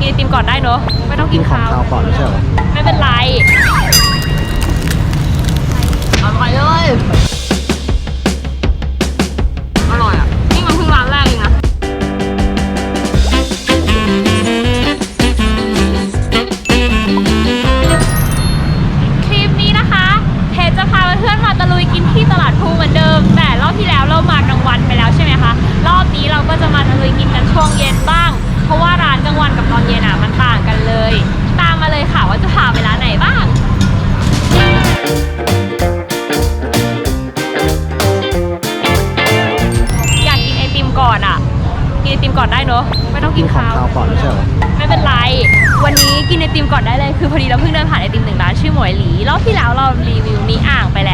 กินไอติมก่อนได้เนอะไม่ต้องกินของข้าว ข้าวก่อนไม่ใช่เหรอ ไม่เป็นไร อร่อยเลย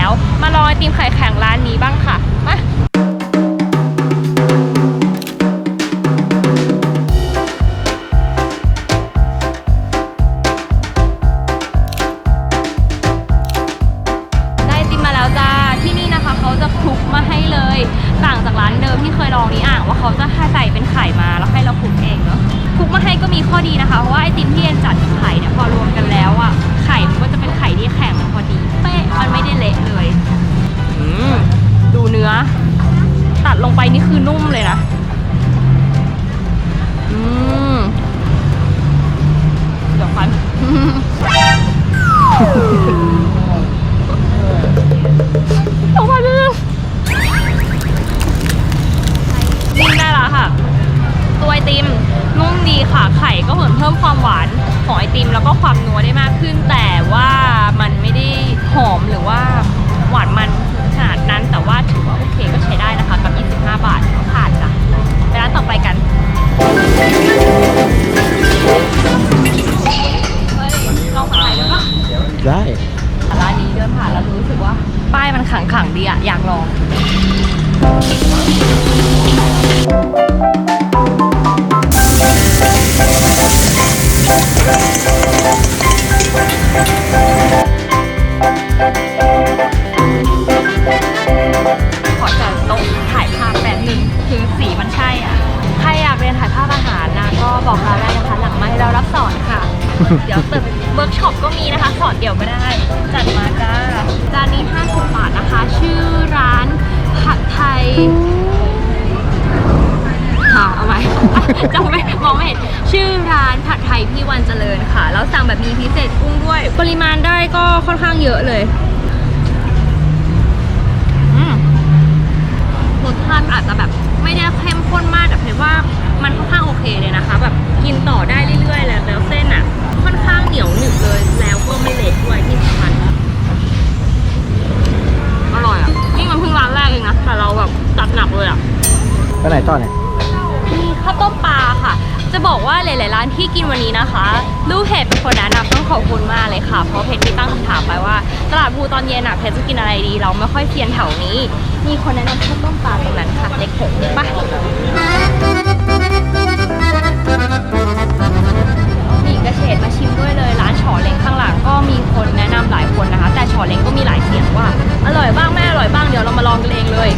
ว มาลองไอติมไข่แข็งร้านนี้บ้างค่ะมา ตัวไอติมนุ่มดีค่ะไข่ก็เหมือนเพิ่มความหวานของไอติมแล้วก็ความนัวได้มากขึ้น แต่ว่ามันไม่ได้หอมหรือว่าหวานมันขนาดนั้นแต่ว่าถือว่าโอเคก็ใช้ได้นะคะกับ 25 บาทผ่านจ้ะไปร้านต่อไปกันเฮ้ยลองผัดไทยด้วยปะได้ร้านนี้เดินผ่านแล้วรู้สึกว่า ป้ายมันขังขังๆดีอะอยากลอง เดี๋ยวตึกเวิร์กช็อปก็มีนะคะสอนเดี่ยวก็ได้ จัดมาจ้าจานนี้ 50 บาทนะคะ ชื่อร้านผัดไทยค่ะเอาไหมจำไม่มองไม่เห็นชื่อร้านผัดไทยพี่วันเจริญค่ะ แล้วสั่งแบบมีพิเศษกุ้งด้วย ปริมาณได้ก็ค่อนข้างเยอะเลยรสชาติอาจจะแบบไม่ได้เข้มข้นมากแต่เพนว่ามันค่อนข้าง เราไม่ค่อยเพียนแถวนี้ มีคนแนะนำข้าวต้มปลาตรงนั้นค่ะเล็กหกปะมีกระเฉดมาชิมด้วยเลย ร้านฉอเล้งข้างหลังก็มีคนแนะนำหลายคนนะคะ แต่ฉอเล้งก็มีหลายเสียงว่า อร่อยบ้างไม่อร่อยบ้างเดี๋ยวเรามาลองกันเองเลย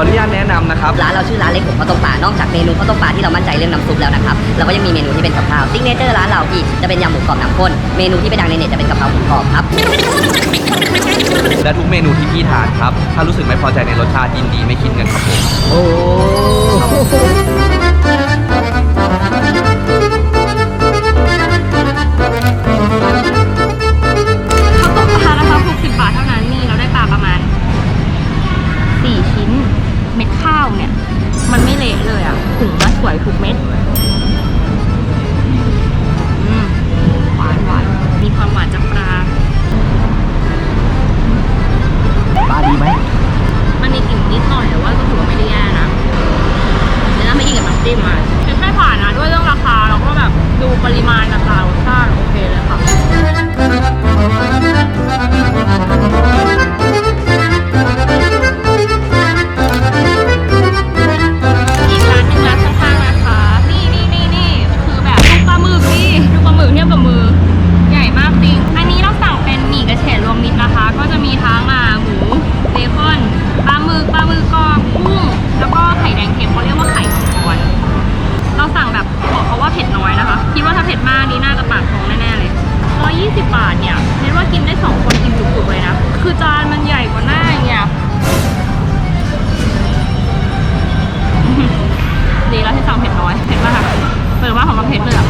ออนุญาตแนะนำนะครับร้านเราชื่อร้านเล็กผมข้าวต้มปลานอกจากเมนูข้าวต้มปลาที่เรามั่นใจเรื่องน้ำซุปแล้วนะครับเราก็ยังมีเมนูที่เป็นกับข้าวซิกเนเจอร์ร้านเราที่จะเป็นยำหมูกรอบน้ำข้นเมนูที่ไปดังในเน็ตจะเป็นกะเพราหมูกรอบครับและทุกเมนูที่พี่ทานครับ ถ้ารู้สึกไม่พอใจในรสชาติยินดีไม่คิดเงินครับผมโอ้ ม็ดข้าวเนี่ย มันไม่เละเลยอะถุงมาสวยทุกเม็ดอืมหวานหวานมีความหวานจากปลาปลาดีไหมมันมีกลิ่นนิดหน่อยแต่ว่าก็ถือว่าไม่ได้แย่นะเดี๋ยวเราไม่กินกับน้ำจิ้มมาคือไม่ผ่านนะด้วยเรื่องราคาแล้วก็แบบดูปริมาณ กินได้สองคนอิ่มจุกๆเลยนะ คือจานมันใหญ่กว่าหน้าอย่างเงี้ยดีแล้วที่สั่งเผ็ดน้อยเผ็ดมากค่ะเปิดว่าของมันเผ็ดเลยอะ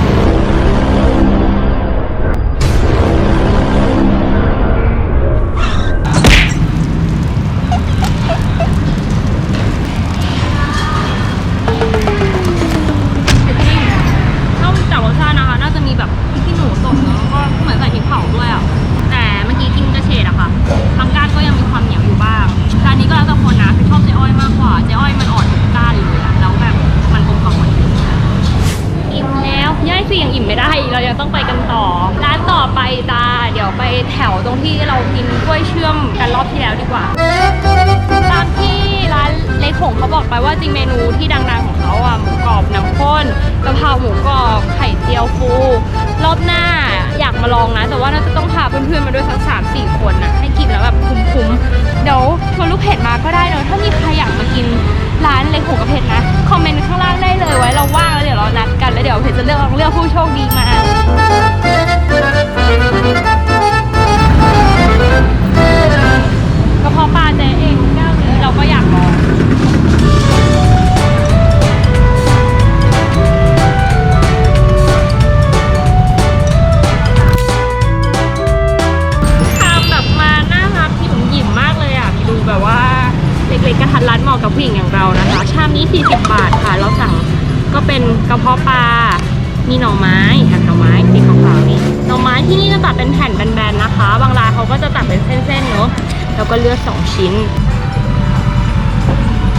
เล็กหงเขาบอกไปว่าจริงเมนูที่ดังๆของเขาอะหมูกรอบน้ำข้นกะเพราหมูกรอบไข่เจียวฟูรอบหน้าอยากมาลองนะ แต่ว่าน่าจะต้องพาเพื่อนๆมาด้วยสักสามสี่คนนะให้กินแล้วแบบคุ้มๆเดี๋ยวชวนลูกเพจมาก็ได้เนอะถ้ามีใครอยากมากินร้านเล็กหงกับเพจนะคอมเมนต์ข้างล่างได้เลยไว้เราว่างแล้วเดี๋ยวเรานัดกันแล้วเดี๋ยวเพจจะเลือกเลือกผู้โชคดีมา กระเพาะปลา มีหน่อไม้อะหน่อไม้สีขาวๆนี่ หน่อไม้ที่นี่จะตัดเป็นแผ่นแบนๆนะคะ บางร้านเขาก็จะตัดเป็นเส้นๆเนาะ แล้วก็เลือกสองชิ้น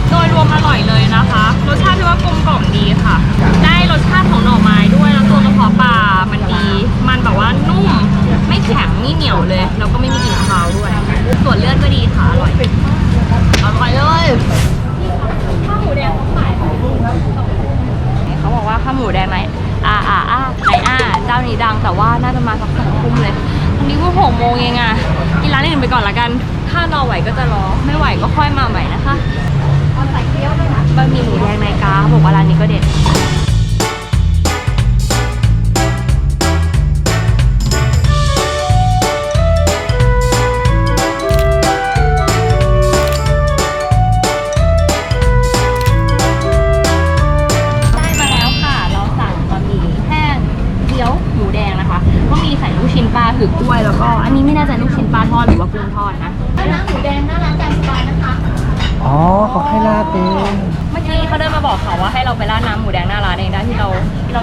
โดยรวมอร่อยเลยนะคะ รสชาติที่ว่ากลมกล่อมดีค่ะ ได้รสชาติของหน่อไม้ด้วย แล้วตัวกระเพาะปลา มันดี มันแบบว่านุ่ม ไม่แข็งไม่เหนียวเลย แล้วก็ไม่มีกลิ่นคาวด้วย ส่วนเลือดก็ดีค่ะ อร่อยอร่อยเลยข้าวหมูแดงเขาขายของเขาบอกว่าข้าวหมูแดงไหนอ่าอ่าอ่าไหนอ่าเจ้านี้ดัง แต่ว่าน่าจะมาสักสองทุ่มเลยตอนนี้ก็หก โมงเองอะ กินร้านอื่นไปก่อนละกัน ถ้ารอไหวก็จะรอ ไม่ไหวก็ค่อยมาใหม่นะคะเอาใส่เกี๊ยวด้วยนะบะหมี่หมูแดงในกาเขาบอกว่าร้านนี้ก็เด็ดได้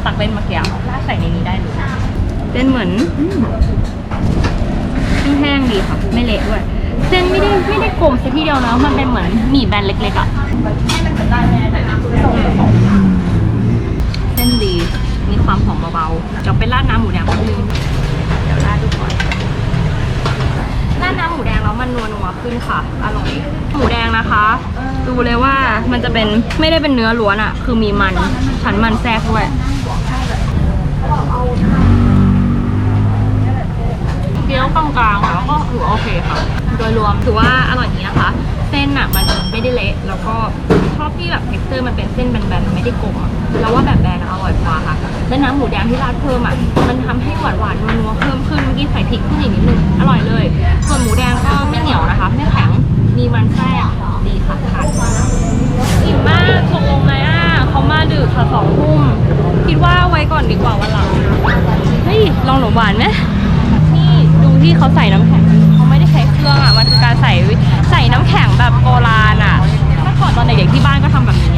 ตักเป็นเมื่อกี้ราดใส่ในนี้ได้เลยเป็นเหมือนอแห้งๆดีค่ะ ไม่เละด้วย เส้นไม่ได้ไม่ได้กลมซะทีเดียวนะมันเป็นเหมือนหมี่แบนเล็กๆอะเส้นดี มีความหอมเบาๆเดี๋ยวไปราดน้ำหมูแดงแป๊บนึงเดี๋ยวราดดูก่อนราดน้ำหมูแดงแล้วมันนัวนัวขึ้นค่ะอร่อยหมูแดงนะคะ ดูเลยว่ามันจะเป็นไม่ได้เป็นเนื้อล้วนอะ คือมีมัน ชั้นมันแทรกด้วย เกี๊ยวกลางๆแล้วก็ถือว่าโอเคค่ะ โดยรวมถือว่าอร่อยดีนะคะ เส้นอะมันไม่ได้เละแล้วก็ชอบที่แบบเท็กเจอร์มันเป็นเส้นแบนๆไม่ได้กลมอะแล้วว่าแบบแบนอะอร่อยกว่าค่ะแล้วน้ำหมูแดงที่ราดเพิ่มอะมันทำให้หวานหวานๆนัวๆเพิ่มขึ้นเมื่อกี้ใส่พริกขึ้นอีกนิดนึงอร่อยเลยส่วนหมูแดงก็ไม่เหนียวนะคะ ไม่แข็งมีมันแทรกดีค่ะทานอิ่มมากตกลงไหมอะเขามาดึกค่ะสองทุ่มคิดว่าไว้ก่อนดีกว่าวันหลังเฮ้ยลองหนมหวานไหมนี่ดู ที่เขาใส่น้ำแข็งเขาไม่ได้ใช้เครื่องอะมันคือการใส่ใส่น้ำแข็งแบบโบราณอะเมื่อก่อนตอนเด็กๆที่บ้านก็ทำแบบนี้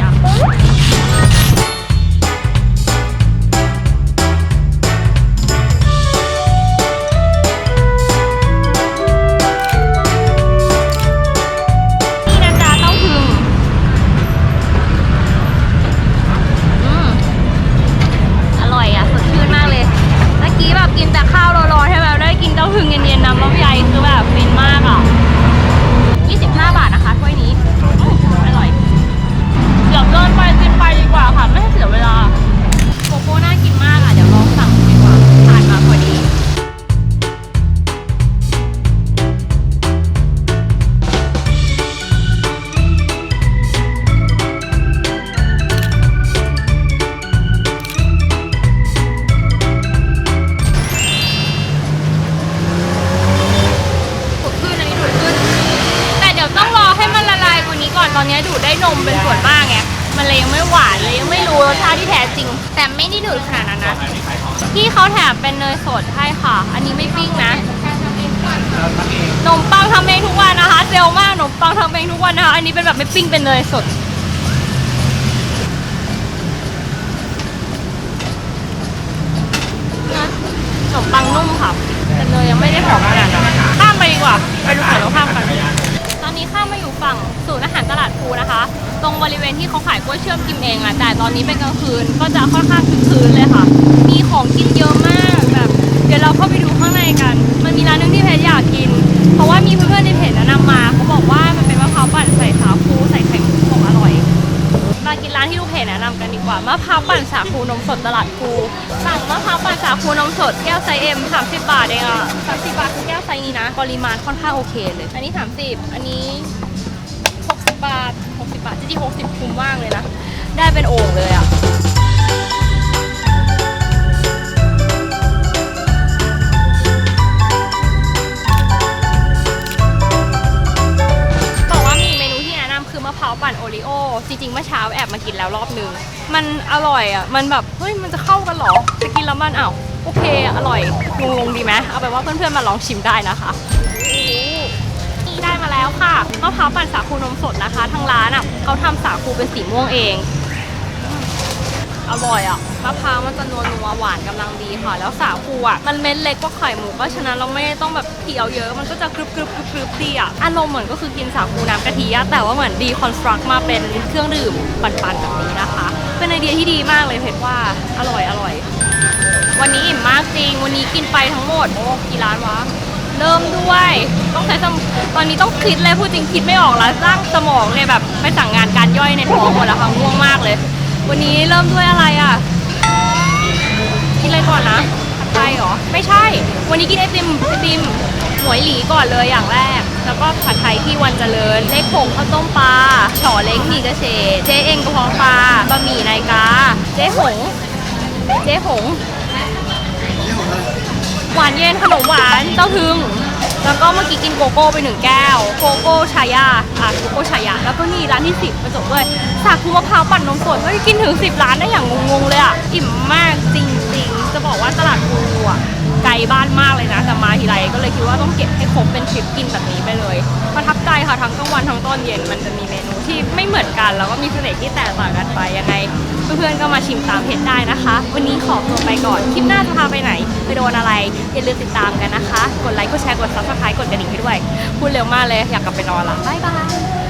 อนนี้ดูดได้นมเป็นส่วนมากไงมันเลยยังไม่หวานเลยยังไม่รู้รสชาติที่แท้จริง แต่ไม่ได้หนืดขนาดนั้นนะพี่เขาแถมเป็นเนยสดให้ค่ะ อันนี้ไม่ปิ้งนะนมปังทำเองทุกวันนะคะเซลมากนมปังทำเองทุกวันนะคะอันนี้เป็นแบบไม่ปิ้งเป็นเนยสดนะขนมปังนุ่มค่ะแต่เนยยังไม่ได้หอมขนาดนั้นข้ามไปดีกว่าไปดูฝั่งแล้วข้ามกัน อนนี้ข้ามมาอยู่ฝั่งศูนย์อาหารตลาดภูนะคะ ตรงบริเวณที่เขาขายกล้วยเชื่อมกิมเองอะแต่ตอนนี้เป็นกลางคืนก็จะค่อนข้างคืนเลยค่ะ มีของกินเยอะมากแบบ เดี๋ยวเราเข้าไปดูข้างในกัน มันมีร้านนึงที่เพชรอยากกิน เพราะว่ามีเพื่อนๆในเพจแนะนำมาเขาบอกว่ามันเป็นมะพร้าวปั่นใส่สาคูใส่ไข่มุกของ มากินร้านที่ลูกเพจแนะนำกันดีกว่ามะพร้าวปั่นสาคูนมสดตลาดภูสั่งมะพร้าวปั่นสาคูนมสดแก้วไซส์เอ็มสามสิบบาทเองอะสามสิบบาทคือแก้วไซส์นี้นะ ปริมาณค่อนข้างโอเคเลย อันนี้สามสิบอันนี้หกสิบบาทหกสิบบาทจริงๆหกสิบคุ้มมากเลยนะ ได้เป็นโอ่งเลยอะ ข้าวปั่นโอริโอจริงๆเมื่อเช้าแอบมากินแล้วรอบนึง มันอร่อยอะ มันแบบเฮ้ยมันจะเข้ากันหรอจะกินแล้วมันอ้าวโอเค อร่อยงงๆดีไหมเอาไปว่าเพื่อนๆมาลองชิมได้นะคะได้มาแล้วค่ะมะพร้าวปั่นสาคูนมสดนะคะ ทางร้านอะเขาทำสาคูเป็นสีม่วงเอง อร่อยอะ มะพร้าวมันจะนัวนัวหวานกำลังดีค่ะ แล้วสาคูอะมันเม็ดเล็กกว่าไข่หมูเพราะฉะนั้นเราไม่ต้องแบบเคี่ยวเยอะมันก็จะกรึบกรึบกรึบกรึบดีอะอารมณ์เหมือนก็คือกินสาคูน้ำกะทิอะแต่ว่าเหมือนดีคอนสตรักมาเป็นเครื่องดื่มปั่นๆแบบนี้นะคะ เป็นไอเดียที่ดีมากเลยเพชรว่าอร่อยอร่อย วันนี้อิ่มมากจริง วันนี้กินไปทั้งหมดโอ้กี่ร้านวะเริ่มด้วย ต้องใช้สมตอนนี้ต้องคิดเลยพูดจริงคิดไม่ออกแล้วสร้างสมองเลยแบบไปสั่งงานการย่อยในท้องหมดแล้วค่ะง่วงมากเลย วันนี้เริ่มด้วยอะไรอะ ไม่ใช่ วันนี้กินไอติมไอติมหมวยหลีก่อนเลยอย่างแรก แล้วก็ผัดไทยที่วันเจริญ เลขผงข้าวต้มปลาฉอเล้งหมี่กระเฉดเจ๊เองกระเพาะปลาบะหมี่นายกา เจ๊หง เจ๊หง หวานเย็นขนมหวานเต้าถึง แล้วก็เมื่อกี้กินโกโก้ไปหนึ่งแก้ว โกโก้ชายา อะโกโก้ชายา แล้วก็นี่ร้านที่10มาจบด้วยสาคูมะพร้าวปั่นนมสดเฮ้ยกินถึง10ร้านได้อย่างงงๆเลยอะ อิ่มมากจริงๆ จะบอกว่าตลาดภูอะ บ้านมากเลยนะ แต่มาทีไรก็เลยคิดว่าต้องเก็บให้ครบเป็นทริปกินแบบนี้ไปเลยประทับใจค่ะทั้งกลางวันทั้งตอนเย็นมันจะมีเมนูที่ไม่เหมือนกันแล้วก็มีเสน่ห์ที่แตกต่างกันไปยังไง เพื่อนๆก็มาชิมตามเพจได้นะคะ วันนี้ขอตัวไปก่อนคลิปหน้าจะพาไปไหนไปโดนอะไรอย่าลืมติดตามกันนะคะ กดไลค์กดแชร์กด subscribe กดกระดิ่งให้ด้วยพูดเร็วมากเลยอยากกลับไปนอนละบ๊ายบาย